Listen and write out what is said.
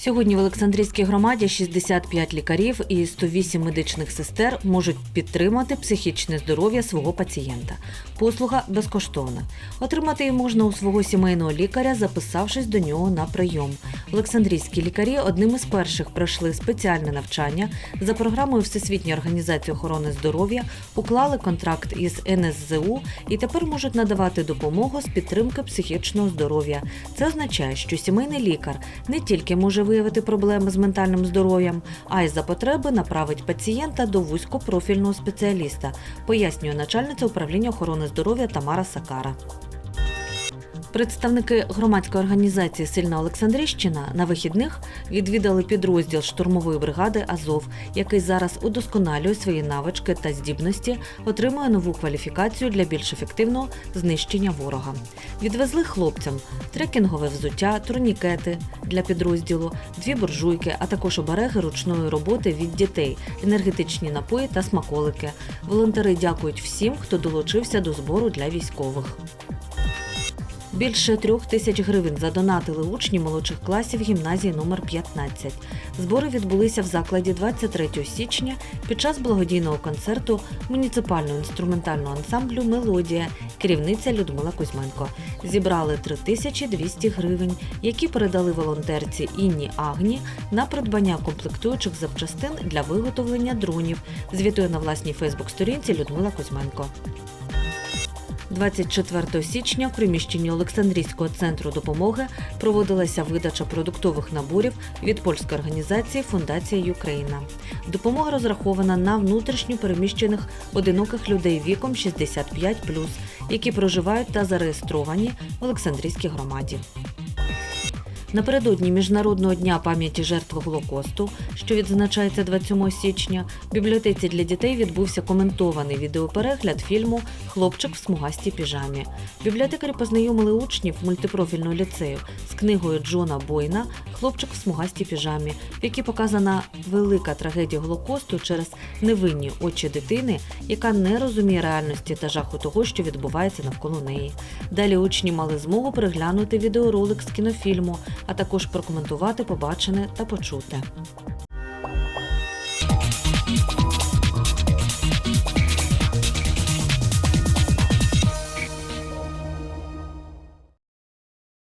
Сьогодні в Олександрійській громаді 65 лікарів і 108 медичних сестер можуть підтримати психічне здоров'я свого пацієнта. Послуга безкоштовна. Отримати її можна у свого сімейного лікаря, записавшись до нього на прийом. Олександрійські лікарі одним із перших пройшли спеціальне навчання за програмою Всесвітньої організації охорони здоров'я, уклали контракт із НСЗУ і тепер можуть надавати допомогу з підтримки психічного здоров'я. Це означає, що сімейний лікар не тільки може виявити проблеми з ментальним здоров'ям, а й за потреби направить пацієнта до вузькопрофільного спеціаліста, пояснює начальниця управління охорони здоров'я Тамара Сакара. Представники громадської організації Сильна Олександрійщина на вихідних відвідали підрозділ штурмової бригади Азов, який зараз удосконалює свої навички та здібності, отримує нову кваліфікацію для більш ефективного знищення ворога. Відвезли хлопцям трекінгове взуття, турнікети для підрозділу, дві буржуйки, а також обереги ручної роботи від дітей, енергетичні напої та смаколики. Волонтери дякують всім, хто долучився до збору для військових. Більше трьох тисяч гривень задонатили учні молодших класів гімназії номер 15. Збори відбулися в закладі 23 січня під час благодійного концерту муніципального інструментального ансамблю Мелодія, керівниця Людмила Кузьменко. Зібрали 3200 гривень, які передали волонтерці Інні Агні на придбання комплектуючих запчастин для виготовлення дронів. Звітує на власній Фейсбук-сторінці Людмила Кузьменко. 24 січня в приміщенні Олександрійського центру допомоги проводилася видача продуктових наборів від польської організації Фундація Юкрейна. Допомога розрахована на внутрішньо переміщених одиноких людей віком 65+, які проживають та зареєстровані в Олександрійській громаді. Напередодні Міжнародного дня пам'яті жертв Голокосту, що відзначається 27 січня, в бібліотеці для дітей відбувся коментований відеоперегляд фільму Хлопчик в смугастій піжамі. Бібліотекарі познайомили учнів мультипрофільного ліцею з книгою Джона Бойна Хлопчик в смугастій піжамі, в якій показана велика трагедія Голокосту через невинні очі дитини, яка не розуміє реальності та жаху того, що відбувається навколо неї. Далі учні мали змогу переглянути відеоролик з кінофільму, а також прокоментувати побачене та почуте.